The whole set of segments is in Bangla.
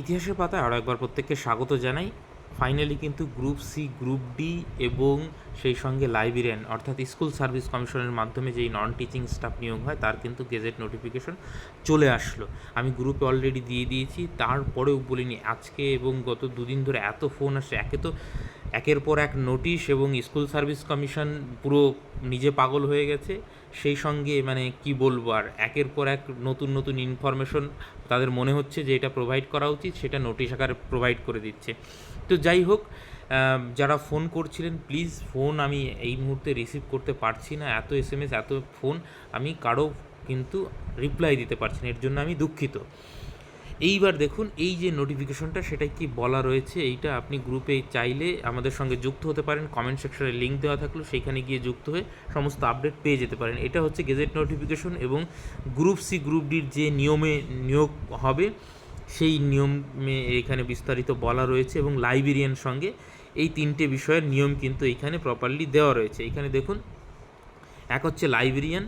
ইতিহাসের পাতায় আরও একবার প্রত্যেককে স্বাগত জানাই। ফাইনালি কিন্তু গ্রুপ সি গ্রুপ ডি এবং সেই সঙ্গে লাইব্রেরিয়ান অর্থাৎ স্কুল সার্ভিস কমিশনের মাধ্যমে যেই নন টিচিং স্টাফ নিয়োগ হয়, তার কিন্তু গেজেট নোটিফিকেশন চলে আসলো। আমি গ্রুপে অলরেডি দিয়ে দিয়েছি, তারপরেও বলিনি আজকে এবং গত দুদিন ধরে এত ফোন আসে একে তো একের পর এক নোটিশ এবং স্কুল সার্ভিস কমিশন পুরো নিজে পাগল হয়ে গেছে। সেই সঙ্গে মানে কি বলব আর, একের পর এক নতুন নতুন ইনফরমেশন তাদের মনে হচ্ছে যে এটা প্রোভাইড করা উচিত, সেটা নোটিশ আকারে প্রোভাইড করে দিচ্ছে। তো যাই হোক যারা ফোন করছিলেন প্লিজ ফোন আমি এই মুহূর্তে রিসিভ করতে পারছি না। এত এস এম এস এত ফোন আমি কারও কিন্তু রিপ্লাই দিতে পারছি না। এর জন্য আমি দুঃখিত। এইবার দেখুন, এই যে নোটিফিকেশনটা সেটা কি বলা রয়েছে? এইটা আপনি গ্রুপে চাইলে আমাদের সঙ্গে যুক্ত হতে পারেন। কমেন্ট সেকশনে লিঙ্ক দেওয়া থাকল সেইখানে গিয়ে যুক্ত হয়ে সমস্ত আপডেট পেয়ে যেতে পারেন। এটা হচ্ছে গেজেট নোটিফিকেশন এবং গ্রুপ সি গ্রুপ ডির যে নিয়মে নিয়োগ হবে, সেই নিয়মে এখানে বিস্তারিত বলা রয়েছে এবং লাইব্রেরিয়ান সঙ্গে এই তিনটে বিষয়ের নিয়ম কিন্তু এইখানে প্রপারলি দেওয়া রয়েছে। এখানে দেখুন, এক হচ্ছে লাইব্রেরিয়ান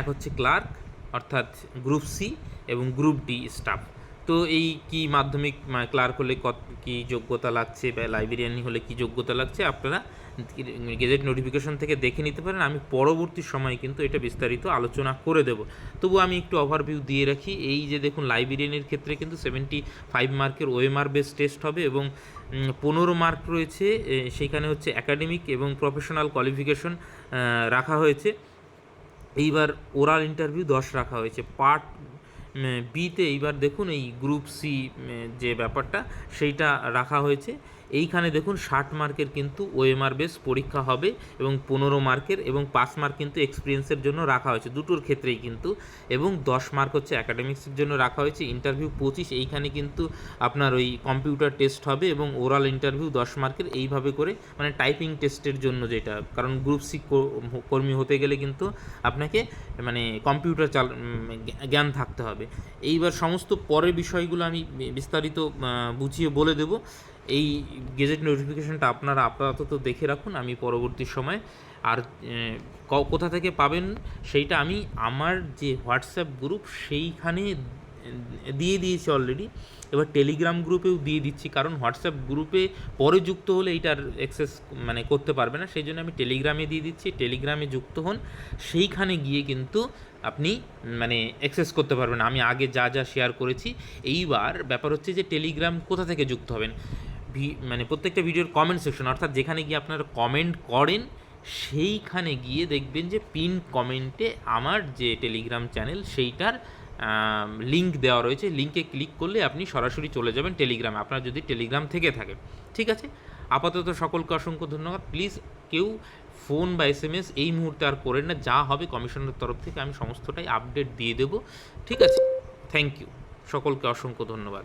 এক হচ্ছে ক্লার্ক অর্থাৎ গ্রুপ সি এবং গ্রুপ ডি স্টাফ তো এই কি মাধ্যমিক ক্লার্ক হলে কত, কী যোগ্যতা লাগছে বা লাইব্রেরিয়ানি হলে কি যোগ্যতা লাগছে? আপনারা গেজেট নোটিফিকেশন থেকে দেখে নিতে পারেন। আমি পরবর্তী সময়ে কিন্তু এটা বিস্তারিত আলোচনা করে দেব। তবু আমি একটু ওভারভিউ দিয়ে রাখি। এই যে দেখুন লাইব্রেরিয়ানের ক্ষেত্রে কিন্তু সেভেন্টি ফাইভ মার্কের ওএমআর বেস টেস্ট হবে এবং পনেরো মার্ক রয়েছে। সেইখানে হচ্ছে একাডেমিক এবং প্রফেশনাল কোয়ালিফিকেশন রাখা হয়েছে। এইবার ওরাল ইন্টারভিউ দশ রাখা হয়েছে। পার্ট বিতে এইবার দেখুন এই গ্রুপ সি যে ব্যাপারটা সেইটা রাখা হয়েছে। এইখানে দেখুন ষাট মার্কের কিন্তু ওএমআর বেস পরীক্ষা হবে এবং পনেরো মার্কের এবং পাঁচ মার্ক কিন্তু এক্সপিরিয়েন্সের জন্য রাখা হয়েছে। দুটোর ক্ষেত্রেই কিন্তু এবং দশ মার্ক হচ্ছে অ্যাকাডেমিক্সের জন্য রাখা হয়েছে। ইন্টারভিউ পঁচিশ, এইখানে কিন্তু আপনার ওই কম্পিউটার টেস্ট হবে এবং ওরাল ইন্টারভিউ দশ মার্কের এইভাবে করে মানে টাইপিং টেস্টের জন্য যেটা, কারণ গ্রুপ সি কর্মী হতে গেলে কিন্তু আপনাকে মানে কম্পিউটার চাল জ্ঞান থাকতে হবে। এইবার সমস্ত পরের বিষয়গুলো আমি বিস্তারিত বুঝিয়ে বলে দেব। এই গেজেট নোটিফিকেশনটা আপনারা আপাতত দেখে রাখুন, আমি পরবর্তী সময়। আর কোথা থেকে পাবেন সেইটা আমি আমার যে হোয়াটসঅ্যাপ গ্রুপ সেইখানে দিয়ে দিয়েছি অলরেডি। এবার টেলিগ্রাম গ্রুপেও দিয়ে দিচ্ছি, কারণ হোয়াটসঅ্যাপ গ্রুপে পরে যুক্ত হলে এইটার অ্যাক্সেস মানে করতে পারবে না। সেই জন্য আমি টেলিগ্রামে দিয়ে দিচ্ছি, টেলিগ্রামে যুক্ত হন। সেইখানে গিয়ে কিন্তু আপনি মানে অ্যাক্সেস করতে পারবেন। আমি আগে যা যা শেয়ার করেছি, এইবার ব্যাপার হচ্ছে যে টেলিগ্রাম কোথা থেকে যুক্ত হবেন? মানে প্রত্যেকটা ভিডিওর কমেন্ট সেকশন অর্থাৎ যেখানে গিয়ে আপনারা কমেন্ট করেন, সেইখানে গিয়ে দেখবেন যে পিন কমেন্টে আমার যে টেলিগ্রাম চ্যানেল সেইটার লিংক দেওয়া রয়েছে। লিঙ্কে ক্লিক করলে আপনি সরাসরি চলে যাবেন টেলিগ্রামে আপনার যদি টেলিগ্রাম থেকে থাকে ঠিক আছে? আপাতত সকলকে অসংখ্য ধন্যবাদ। প্লিজ কেউ ফোন বা এস এম এস এই মুহূর্তে আর করেন না। যা হবে কমিশনের তরফ থেকে আমি সমস্তটাই আপডেট দিয়ে দেবো। ঠিক আছে? থ্যাংক ইউ সকলকে অসংখ্য ধন্যবাদ।